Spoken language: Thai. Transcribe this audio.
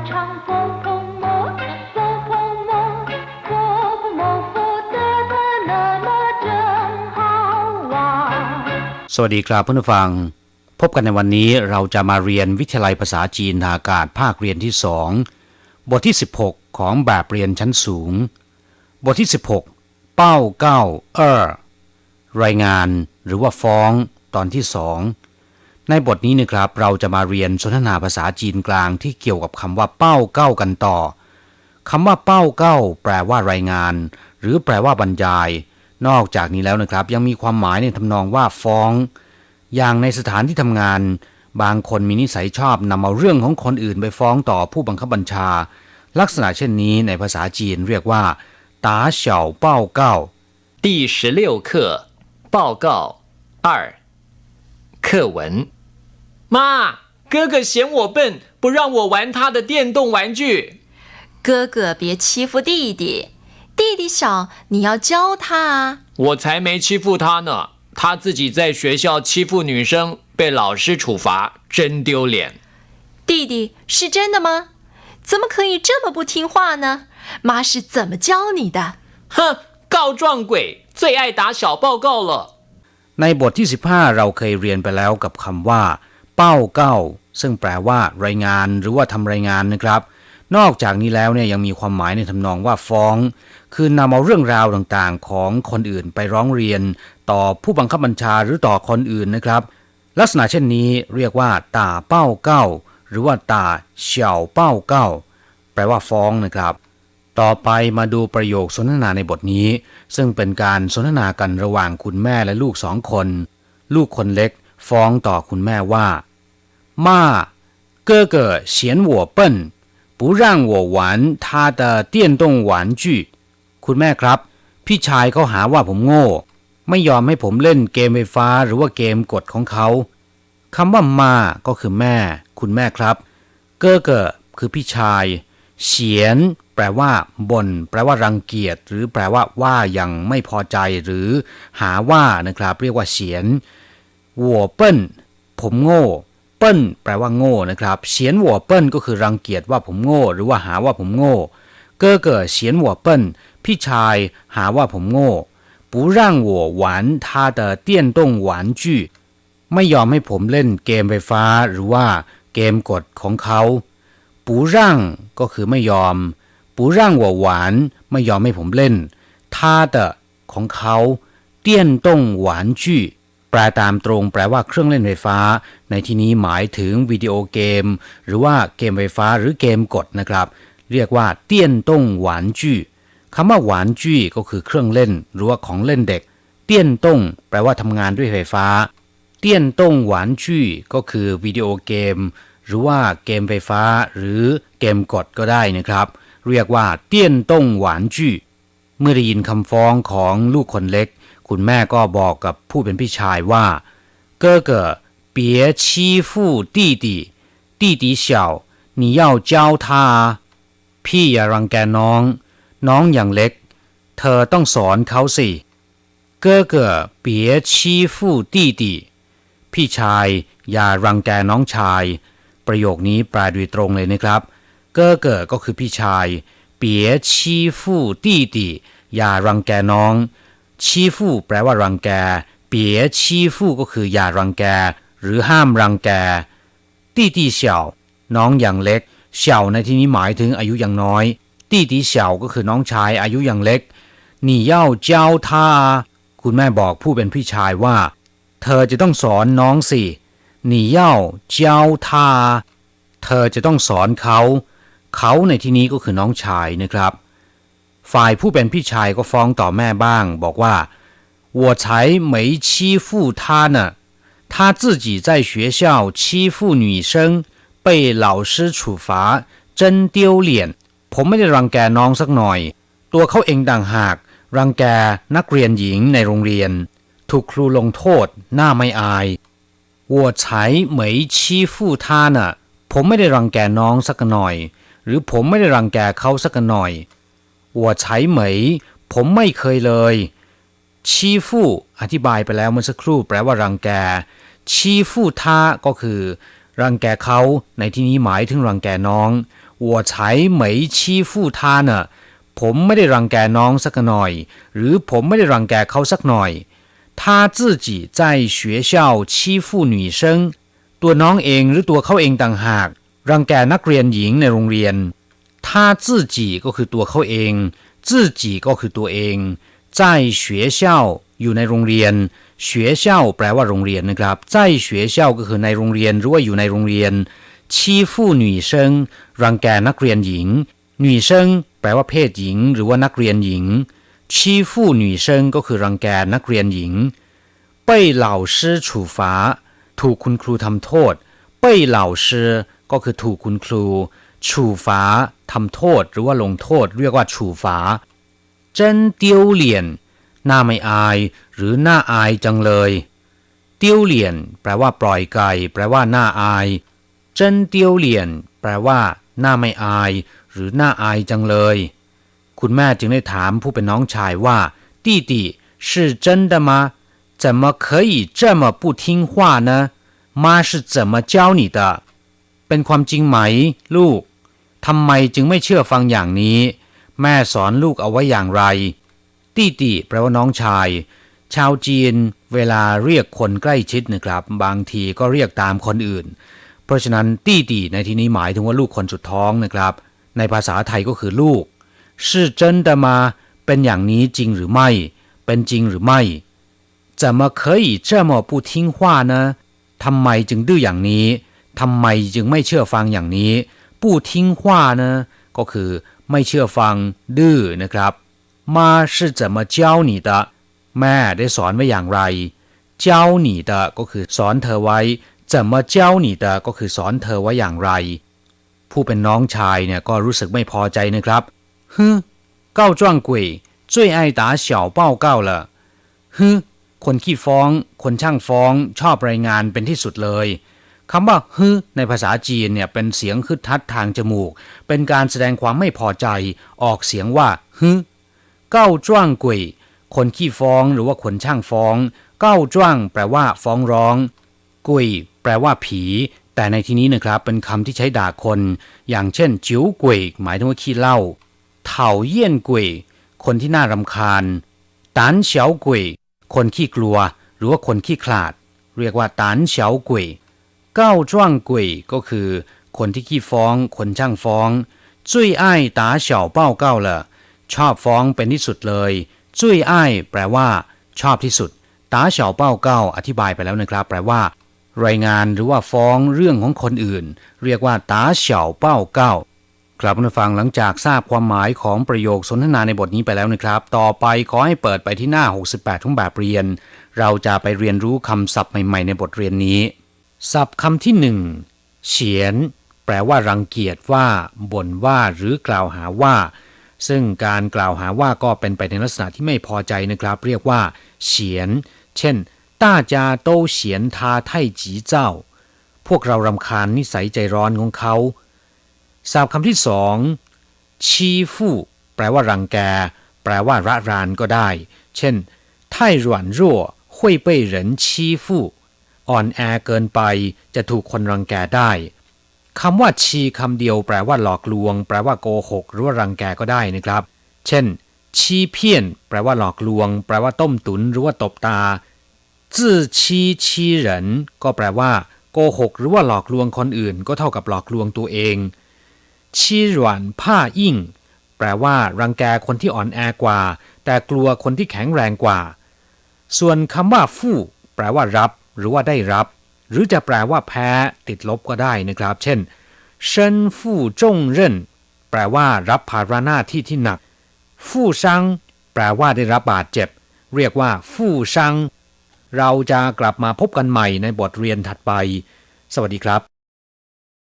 สวัสดีครับเพื่อนผู้ฟัง พบกันในวันนี้เราจะมาเรียนวิทยาลัยภาษาจีนทางอากาศภาคเรียนที่สองบทที่ 16 ของแบบเรียนชั้นสูง บทที่ 16 เป้าเก้าเออรายงานหรือว่าฟ้องตอนที่สอง ในบทนี้นะครับเราจะมาเรียนสนทนาภาษาจีนกลางที่เกี่ยวกับคำว่าเป้าเก้ากันต่อคำว่าเป้าเก้าแปลว่ารายงาน หรือแปลว่าบรรยาย นอกจากนี้แล้วนะครับ ยังมีความหมายในทำนองว่าฟ้อง อย่างในสถานที่ทำงาน บางคนมีนิสัยชอบนำเอาเรื่องของคนอื่นไปฟ้องต่อผู้บังคับบัญชา ลักษณะเช่นนี้ในภาษาจีนเรียกว่าตาเฉาเป้าเก้า 第十六课报告二 课文。妈，哥哥嫌我笨，不让我玩他的电动玩具。哥哥别欺负弟弟，弟弟小，你要教他啊。我才没欺负他呢，他自己在学校欺负女生，被老师处罚，真丢脸。弟弟是真的吗？怎么可以这么不听话呢？妈是怎么教你的？哼，告状鬼最爱打小报告了。 ในบทที่ 15 เราเคยเรียนไปแล้วกับคำว่า เป้าเก้า ซึ่งแปลว่า รายงานหรือว่าทำรายงานนะครับ นอกจากนี้แล้วเนี่ยยังมีความหมายในทำนองว่าฟ้อง คือนำเอาเรื่องราวต่างๆ ของคนอื่นไปร้องเรียน ต่อผู้บังคับบัญชาหรือต่อคนอื่นนะครับ ลักษณะเช่นนี้เรียกว่า ตาเป้าเก้า หรือว่าตาเฉาเป้าเก้าแปลว่าฟ้องนะครับ ต่อไปมาดูประโยคสนทนาในบทนี้ ซึ่งเป็นการสนทนากันระหว่างคุณแม่และลูกสองคน ลูกคนเล็กฟ้องต่อคุณแม่ว่า妈哥哥嫌我笨不让我玩他的电动玩具คุณแม่ครับ พี่ชายเขาหาว่าผมโง่ ไม่ยอมให้ผมเล่นเกมไฟฟ้าหรือว่าเกมกดของเขาคำว่ามาก็คือแม่ คุณแม่ครับ เก้อเก้อคือพี่ชาย เฉียน แปลว่าบน่นแปลว่ารังเกียจ หรือแปลว่าว่าอย่างไม่พอใจหรือหาว่านะครับ เรียกว่าเฉียนหัวเปิ้น ผมโง่เปิ้นแปลว่าโง่นะครับเฉียนหัวเปิ้นก็คือรังเกียจว่าผมโง่ หรือว่าหาว่าผมโง่ เก้อเก่อเฉียนหัวเปิ้นพี่ชายหาว่าผมโง่ปูร่างหัวหไม่ยอมให้ผมเล่นเกมไฟฟ้าหรือว่าเกมกดของเขา 不让ก็คือไม่ยอม不让我玩ไม่ยอมให้ผมเล่น他的ของเขาเตี้ยนต้งหวานจื้แปลตามตรงแปลว่าเครื่องเล่นไฟฟ้า ในที่นี้หมายถึงวิดีโอเกม หรือว่าเกมไฟฟ้าหรือเกมกดนะครับ เรียกว่าเตี้ยนต้งหวานจี้คำว่าหวานจี้ก็คือเครื่องเล่น หรือว่าของเล่นเด็ก เตี้ยนต้งแปลว่าทำงานด้วยไฟฟ้า เตี้ยนต้งหวานจี้ก็คือวิดีโอเกม หรือว่าเกมไฟฟ้า หรือเกมกดก็ได้นะครับ เรียกว่าเตี้ยนต้งหวานจื่อเมื่อได้ยินคำฟ้องของลูกคนเล็ก คุณแม่ก็บอกกับผู้เป็นพี่ชายว่า哥哥别欺负弟弟弟弟小你要教他啊พี่อย่ารังแกน้อง น้องอย่างเล็ก เธอต้องสอนเขาสิ哥哥别欺负弟弟พี่ชาย อย่ารังแกน้องชาย ประโยคนี้แปลโดยตรงเลยนะครับ เก้อเก่อก็คือพี่ชายเปียชีฟู่ตี้ตีอย่ารังแกน้อง ชีฟู่แปลว่ารังแก เปียชีฟู่ก็คืออย่ารังแก หรือห้ามรังแก ตี้ตี้เฉาน้องอย่างเล็กเฉาในที่นี้หมายถึงอายุยังน้อย ตี้ตี้เฉาก็คือน้องชายอายุยังเล็กหนี่เย่าเจ้าท่าคุณแม่บอกผู้เป็นพี่ชายว่า เธอจะต้องสอนน้องสิ 你要教他เธอจะต้องสอนเขา เขาในที่นี้ก็คือน้องชายนะครับ ฝ่ายผู้เป็นพี่ชายก็ฟ้องต่อแม่บ้าง บอกว่า我才没欺负他呢他自己在学校欺负女生被老师处罚真丢脸ผมไม่ได้รังแกน้องสักหน่อย ตัวเขาเองต่างหาก รังแกนักเรียนหญิงในโรงเรียน ถูกครูลงโทษหน้าไม่อาย 我才没欺负他呢ผมไม่ได้รังแกน้องสักหน่อย หรือผมไม่ได้รังแกเขาสักหน่อย我才没ผมไม่เคยเลยชีฟู่อธิบายไปแล้วเมื่อสักครู่แปลว่ารังแกชีฟู่ท่าก็คือ รังแกเขาในที่นี้หมายถึงรังแกน้อง 我才没欺负他呢ผมไม่ได้รังแกน้องสักหน่อย หรือผมไม่ได้รังแกเขาสักหน่อย 他自己在学校欺负女生ตัวน้องเองหรือตัวเขาเองต่างหาก รังแกนักเรียนหญิงในโรงเรียน他自己ก็คือตัวเขาเอง自己ก็คือตัวเอง在学校อยู่ในโรงเรียน学校แปลว่าโรงเรียนนะครับ在学校ก็คือในโรงเรียนหรือว่าอยู่ในโรงเรียน欺负女生รังแกนักเรียนหญิง女生แปลว่าเพศหญิง หรือว่านักเรียนหญิง 欺负女生ก็คือรังแกนักเรียนหญิง เป้เหล่ถูกคุณครูทำโทษ เป้เก็คือถูกคุณครูฉูฟ้ทำโทษหรือว่าลงโทษ เรียกว่าฉูฟ้าเจนเตีหน้าไม่อาย หรือหน้าอายจังเลย丢脸แปลว่าปล่อยไก่แปลว่าหน้าอายเจนเตีแปลว่า หน้าไม่อาย หรือหน้าอายจังเลย คุณแม่จึงได้ถามผู้เป็นน้องชายว่า弟弟是真的吗怎么可以这么不听话呢妈是怎么教你的เป็นความจริงไหม ลูกทำไมจึงไม่เชื่อฟังอย่างนี้ แม่สอนลูกเอาไว้อย่างไร ตี้ตีแปลว่าน้องชาย ชาวจีนเวลาเรียกคนใกล้ชิดนะครับ บางทีก็เรียกตามคนอื่น เพราะฉะนั้นตี้ตีในที่นี้หมายถึงว่าลูกคนสุดท้องนะครับ ในภาษาไทยก็คือลูก 是真的吗เป็นอย่างนี้จริงหรือไม่ เป็นจริงหรือไม่怎么可以这么不听话呢ทำไมจึงดื้ออย่างนี้ทำไมจึงไม่เชื่อฟังอย่างนี้不听话呢ก็คือไม่เชื่อฟังดื้อนะครับ妈是怎么教你的แม่ได้สอนไว้อย่างไร教你的ก็คือสอนเธอไว้怎么教你的ก็คือสอนเธอไว้อย่างไร ผู้เป็นน้องชายเนี่ยก็รู้สึกไม่พอใจนะครับ ฮึเก้าจ้วงกุย最爱打小报告了ฮึคนขี้ฟ้อง คนช่างฟ้อง ชอบรายงานเป็นที่สุดเลยคำว่าฮึในภาษาจีนเนี่ยเป็นเสียงคึดทัดทางจมูก เป็นการแสดงความไม่พอใจ ออกเสียงว่าฮึเก้าจ้วงกุยคนขี้ฟ้องหรือว่าคนช่างฟ้อง เก้าจ้วงแปลว่า ฟ้องร้อง กุยแปลว่าผี แต่ในที่นี้นะครับเป็นคำที่ใช้ด่าคน อย่างเช่น จิ๋วกุยหมายถึงว่าขี้เหล้า เถ่าเยี่ยนกุยคนที่น่ารำคาญตานเฉียวกุยคนขี้กลัว หรือว่าคนขี้ขลาด เรียกว่าตานเฉียวกุยเก้าจ้วงกุยก็คือ คนที่ขี้ฟ้อง คนช่างฟ้องจุ้ยไอ้ตาเฉียวเป้าเก้าละชอบฟ้องเป็นที่สุดเลยจุ้ยไอ้แปลว่า ชอบที่สุดตาเฉียวเป้าเก้าอธิบายไปแล้วนะครับ แปลว่า รายงานหรือว่าฟ้องเรื่องของคนอื่น เรียกว่าตาเฉียวเป้าเก้า กลับมาฟังหลังจากทราบความหมายของประโยคสนทนาในบทนี้ไปแล้วนะครับ ต่อไปขอให้เปิดไปที่หน้า 68ของแบบเรียน เราจะไปเรียนรู้คำศัพท์ใหม่ๆในบทเรียนนี้ ศัพท์คำที่หนึ่งเฉียน แปลว่ารังเกียจว่าบ่นว่าหรือกล่าวหาว่า ซึ่งการกล่าวหาว่าก็เป็นไปในลักษณะที่ไม่พอใจนะครับ เรียกว่าเฉียน เช่น大家都嫌他太急躁พวกเรารำคาญนิสัยใจร้อนของเขา ศัพท์คำที่สองชี้ฟู่แปลว่ารังแก แปลว่าระรานก็ได้ เช่น太软弱会被人欺负อ่อนแอเกินไปจะถูกคนรังแกได้คำว่าชีคำเดียวแปลว่าหลอกลวง แปลว่าโกหก หรือว่ารังแกก็ได้นะครับ เช่น ชี้เพี้ยน แปลว่าหลอกลวง แปลว่าต้มตุนหรือว่าตบตาจื้อชี้ชี้เหรินก็แปลว่า โกหก หรือว่าหลอกลวงคนอื่น ก็เท่ากับหลอกลวงตัวเอง ชี้หรวนผ้าอิ่ง แปลว่า รังแกคนที่อ่อนแอกว่า แต่กลัวคนที่แข็งแรงกว่า ส่วนคำว่าฟู่แปลว่ารับ หรือว่าได้รับ หรือจะแปลว่าแพ้ติดลบก็ได้นะครับ เช่นเซินฟู่จงเร่นแปลว่า รับภาระหน้าที่ที่หนัก ฟู่ซังแปลว่าได้รับบาดเจ็บ เรียกว่า ฟู่ซังเราจะกลับมาพบกันใหม่ในบทเรียนถัดไป สวัสดีครับ